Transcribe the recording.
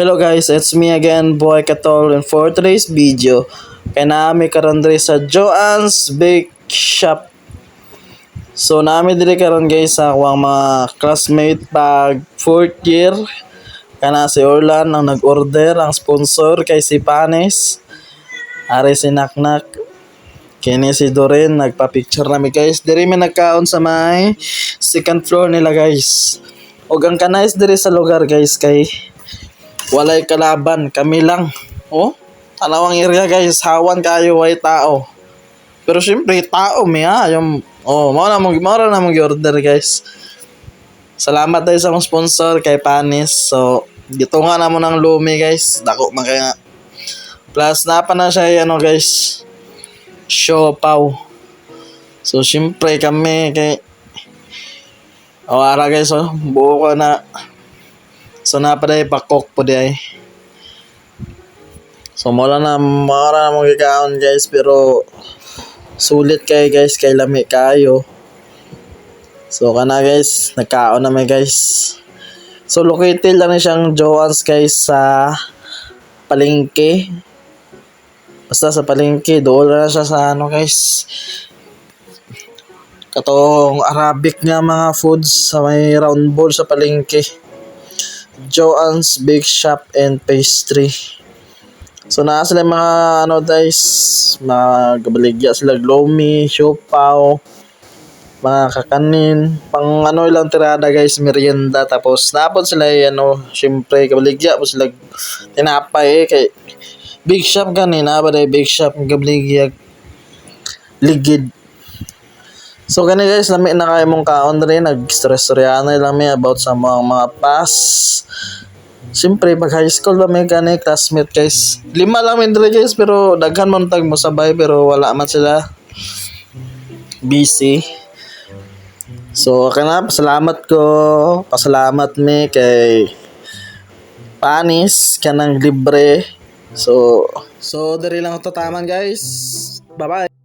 Hello guys, it's me again, Boy Katol, and for today's video, kay naami karon diri sa Joan's Bake Shop. So naami diri karon guys sa akong mga classmate pag fourth year. Kana si Orlan ang nag-order, ang sponsor kay si Panes. Ari si Naknak. Kini si Doreen, nagpa-picture nami guys. Diri mi nagkaon sa may second floor nila guys. Og ang kanais diri sa lugar guys kay walay kalaban, kami lang. Oh, tanawang area guys, hawan kayo way tao. Pero syempre tao mi ha, yung oh, mo na mo mo na mo order guys. Salamat tayo sa mga sponsor kay Panis. So, dito nga na mo ng lumi guys. Dako man kaya. Plus na pa na siya ano guys. Siopaw. So, syempre kami kay O ara guys, oh, buo ko na. So na pa pakok po day. So mula na mara na mong guys pero sulit kay guys kay lami kayo. So kana guys, nagkaon na may guys. So located lang na siyang Joan's guys sa palengke. Basta sa palengke, doon na siya sa ano guys. Katong Arabic nga mga foods sa may round bowl sa palengke. Joan's Bake Shop and Pastry. So naa sila mga ano guys, mga gabaligya sila. Glomy, siopaw, mga kakanin, pang ano ilang tirada guys, merienda. Tapos napon sila eh, ano, syempre gabaligya. Po sila tinapay eh kay Big Shop kanina ba dahil Big Shop gabaligya ligid So kani guys, lami na kayo mong kaon rin, nag-stress rin lang may about sa mga mga pass. Siyempre, pag high school ba may kani classmate guys. Lima lang may diri guys, pero daghan man tag mo sabay, pero wala man sila. Busy. So, kana pasalamat ko, pasalamat mi kay Panis kanang libre. So, so diri lang ito taman guys. Bye-bye.